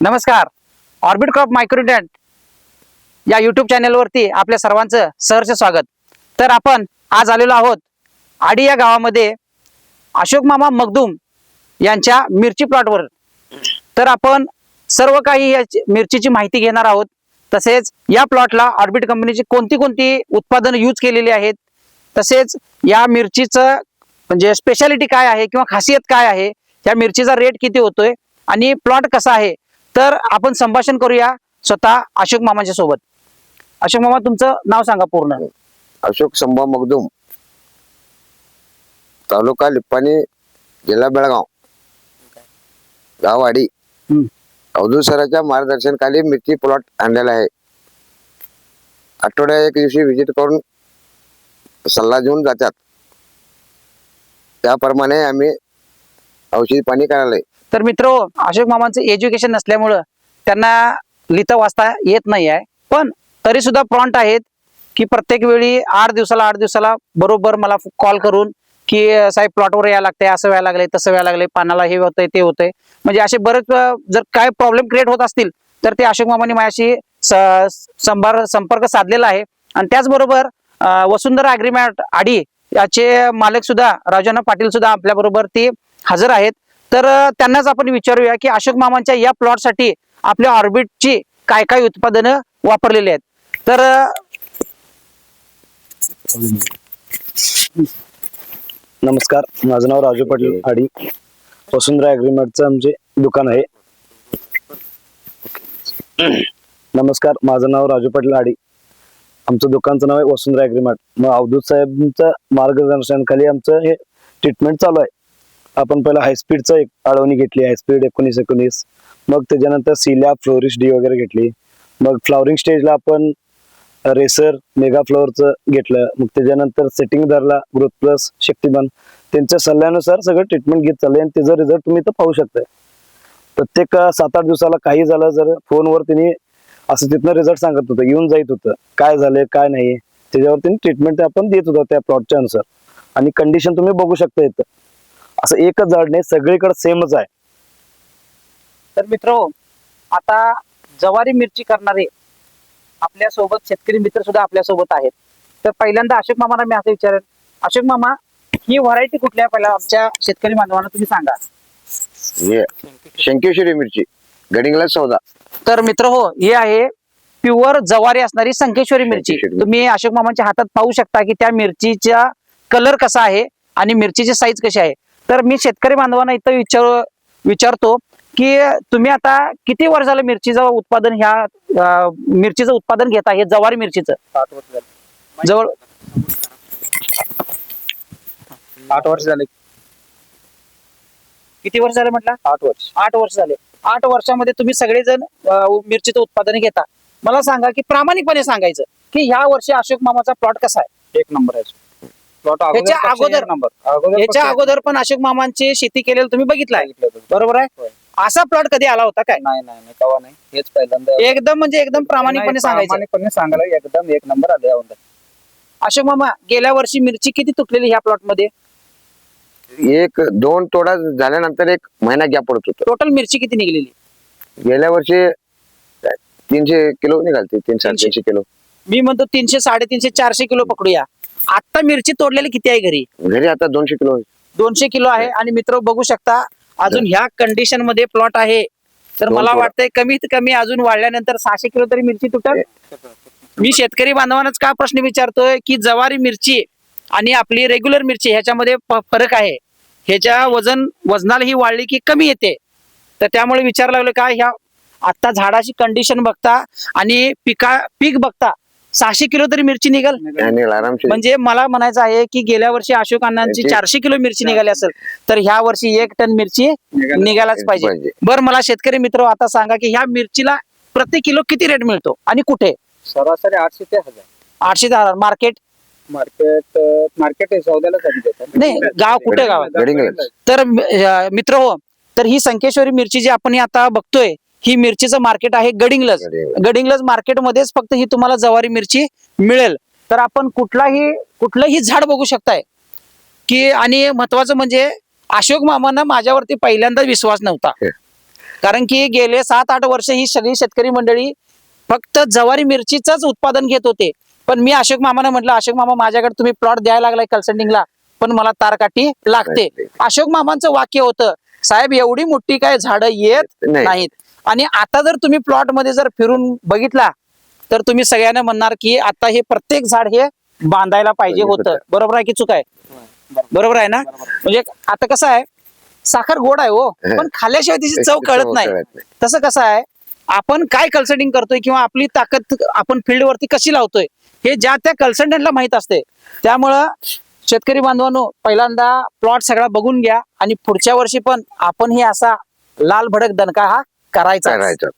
नमस्कार. Orbit crop मायक्रोडेंट या YouTube चॅनलवरती आपल्या सर्वांचं सहर्ष स्वागत. तर आपण आज आलेलो आहोत आडी या गावामध्ये अशोक मामा मगदूम यांच्या मिरची प्लॉटवर तर आपण सर्व काही या मिरचीची माहिती घेणार आहोत. तसेच या प्लॉटला ऑर्बिट कंपनीची कोणती कोणती उत्पादनं यूज केलेली आहेत. तसेच या मिरचीचं म्हणजे स्पेशालिटी काय आहे किंवा खासियत काय आहे. या मिरचीचा रेट किती होतोय आणि प्लॉट कसा आहे. तर आपण संभाषण करूया स्वतः अशोक मामाच्या सोबत. अशोक मामा तुमचं नाव सांगा पूर्ण. अशोक संभा मगदूम तालुका लिप्पाणी जिल्हा बेळगाव गाववाडी. हम्म. अवधूत सरांच्या मार्गदर्शनाखाली मिरची प्लॉट आणलेला आहे. आठवड्या एक दिवशी व्हिजिट करून सल्ला देऊन जातात. त्याप्रमाणे आम्ही औषधी पाणी करायला तर मित्र अशोक मामांचं एज्युकेशन नसल्यामुळं त्यांना लिहिता वाचता येत नाही आहे पण तरी सुद्धा प्रॉन्ट आहेत की प्रत्येक वेळी आठ दिवसाला आठ दिवसाला बरोबर मला कॉल करून की साहेब प्लॉटवर यायला लागते असं व्हायला लागले तसं व्हायला लागले पानाला हे होतंय ते होतंय. म्हणजे असे बरेच जर काय प्रॉब्लेम क्रिएट होत असतील तर ते अशोक मामाने माझ्याशी स- संभार संपर्क साधलेला आहे. आणि त्याचबरोबर वसुंधरा अग्रीमेंट आडी याचे मालक सुद्धा राजाना पाटील सुद्धा आपल्या बरोबर ते हजर आहेत. तर त्यांनाच आपण विचारूया की अशोक मामांच्या या प्लॉटसाठी आपल्या ऑर्बिटची काय काय उत्पादनं वापरलेली आहेत. तर नमस्कार. माझं नाव राजू पाटील आडी वसुंधरा ॲग्रीमेंटचं आमचे दुकान आहे. नमस्कार. माझं नाव राजू पाटील आडी आमचं दुकानचं नाव आहे वसुंधरा ॲग्रीमेंट मग अवधूत साहेबांच्या मार्गदर्शनाखाली आमचं हे ट्रीटमेंट चालू आहे. आपण पहिला हायस्पीडचा एक आळवणी घेतली हायस्पीड एकोणीस एकोणीस. मग त्याच्यानंतर सिल्या फ्लोरिश डी वगैरे घेतली. मग फ्लॉवरिंग स्टेजला आपण रेसर मेगा फ्लोअरचं घेतलं. मग त्याच्यानंतर सेटिंग धरला ग्रोथ प्लस शक्तिमान. त्यांच्या सल्ल्यानुसार सगळं ट्रीटमेंट घेत चाललंय आणि त्याचा रिझल्ट तुम्ही इथं पाहू शकताय. प्रत्येक सात आठ दिवसाला काही झालं जर फोनवर त्यांनी असं तिथनं रिझल्ट सांगत होतं येऊन जायत होतं. काय झालंय काय नाही. त्याच्यावर त्यांनी ट्रीटमेंट आपण देत होतो त्या प्लॉटच्या अनुसार. आणि कंडिशन तुम्ही बघू शकता इथं. असं एकच झाड नाही सगळीकडे सेमच आहे. तर मित्र आता जवारी मिरची करणारे आपल्यासोबत शेतकरी मित्र सुद्धा आपल्यासोबत आहेत. तर पहिल्यांदा अशोक मामाला मी असं विचारेन. अशोक मामा ही व्हरायटी कुठल्या आहे? पहिला आमच्या शेतकरी बांधवांना तुम्ही सांगा. हे शंकेश्वरी मिरची गडिंगला चौदा. तर मित्र हो हे आहे प्युअर जवारी असणारी संकेश्वरी मिरची. संकेश्वरी. तुम्ही अशोक मामाच्या हातात पाहू शकता की त्या मिरचीचा कलर कसा आहे आणि मिरचीची साईज कशी आहे. तर मी शेतकरी बांधवांना इथं विचार विचारतो की तुम्ही आता किती वर्ष झालं मिरचीचं उत्पादन ह्या मिरचीचं उत्पादन घेता हे जवारी मिरचीचं? जवळ आठ वर्ष झाले. किती वर्ष झाले म्हटलं? आठ वर्ष. आठ वर्ष झाले. आठ वर्षामध्ये तुम्ही सगळेजण मिरचीचं उत्पादन घेता. मला सांगा की प्रामाणिकपणे सांगायचं की ह्या वर्षी अशोक मामाचा प्लॉट कसा आहे? एक नंबर आहे. प्लॉट ह्याच्या अगोदर- नंबर. याच्या अगोदर पण अशोक मामांची शेती केलेलं तुम्ही बघितलंय. बरोबर आहे. असा प्लॉट कधी आला होता काय? नाही नाही नाही कवा नाही. हेच पहिल्यांदा एकदम म्हणजे एकदम प्रामाणिकपणे सांगायचं. प्रामाणिकपणे सांगायला एकदम एक नंबर आले यावर. अशोक मामा गेल्या वर्षी मिरची किती तुटलेली ह्या प्लॉटमध्ये? एक दोन तोडा झाल्यानंतर एक महिना गॅप पडत होतो. टोटल मिरची किती निघलेली? गेल्या वर्षी तीनशे किलो निघालते तीन साडेतीनशे किलो. मी म्हणतो तीनशे साडेतीनशे चारशे किलो पकडूया. आता मिरची तोडलेली किती आहे घरी? घरी आता दोनशे किलो दोनशे किलो आहे आणि मित्र बघू शकता अजून ह्या कंडिशनमध्ये प्लॉट आहे. तर मला. वाटतंय कमीत कमी अजून वाढल्यानंतर सहाशे किलो तरी मिरची तुटल. मी शेतकरी बांधवांनाच का प्रश्न विचारतोय की जवारी मिरची आणि आपली रेग्युलर मिरची ह्याच्यामध्ये फरक आहे. ह्याच्या वजन वजनाला ही वाढली की कमी येते. तर त्यामुळे विचार लागलो का ह्या आता झाडाची कंडिशन बघता आणि पिका पीक बघता सहाशे किलो तरी मिरची निघल आणि आरामशीर म्हणजे मला म्हणायचं आहे की गेल्या वर्षी अशोक अण्णांची चारशे किलो मिरची निघाली असेल तर ह्या वर्षी एक टन मिरची. निघायलाच पाहिजे पाहिजे. बरं मला शेतकरी मित्र आता सांगा की ह्या मिरचीला प्रति किलो किती रेट मिळतो आणि कुठे सरासरी आठशे ते हजार आठशे दहा मार्केट मार्केट मार्केट देतात नाही, गाव कुठे गाव आहे? गडिंग्लज. तर अं, मित्र हो तर ही संकेश्वरी मिरची जी आपण आता बघतोय ही मिरचीचं मार्केट आहे गडिंग्लज. गडिंग्लज. मार्केटमध्येच फक्त ही तुम्हाला जवारी मिरची मिळेल. तर आपण कुठलाही कुठलंही झाड बघू शकताय. की आणि महत्वाचं म्हणजे अशोक मामांना माझ्यावरती पहिल्यांदा विश्वास नव्हता. कारण की गेले सात आठ वर्ष ही सगळी शेतकरी मंडळी फक्त जवारी मिरचीच उत्पादन घेत होते. पण मी अशोक मामाने म्हटलं अशोक मामा माझ्याकडे तुम्ही प्लॉट द्यायला लागलाय कन्सल्टिंगला पण मला तारकाठी लागते. अशोक मामांचं वाक्य होतं साहेब एवढी मोठी काय झाडं येत नाही. नाहीत. आणि आता जर तुम्ही प्लॉटमध्ये जर फिरून बघितला तर तुम्ही सगळ्यांना म्हणणार की आता हे प्रत्येक झाड हे बांधायला पाहिजे होतं. बरोबर आहे की चूक आहे? बरोबर आहे ना? म्हणजे आता कसं आहे साखर गोड आहे हो पण खाल्ल्याशिवाय तिची चव कळत नाही. तसं कसं आहे आपण काय कन्सल्टिंग करतोय किंवा आपली ताकद आपण फील्डवरती कशी लावतोय हे ज्या त्या कन्सल्टंटला माहीत असते. त्यामुळं शेतकरी बांधवांनो पहिल्यांदा प्लॉट सगळा बघून घ्या आणि पुढच्या वर्षी पण आपण हे असा लाल भडक दणका हा करायचा करायचं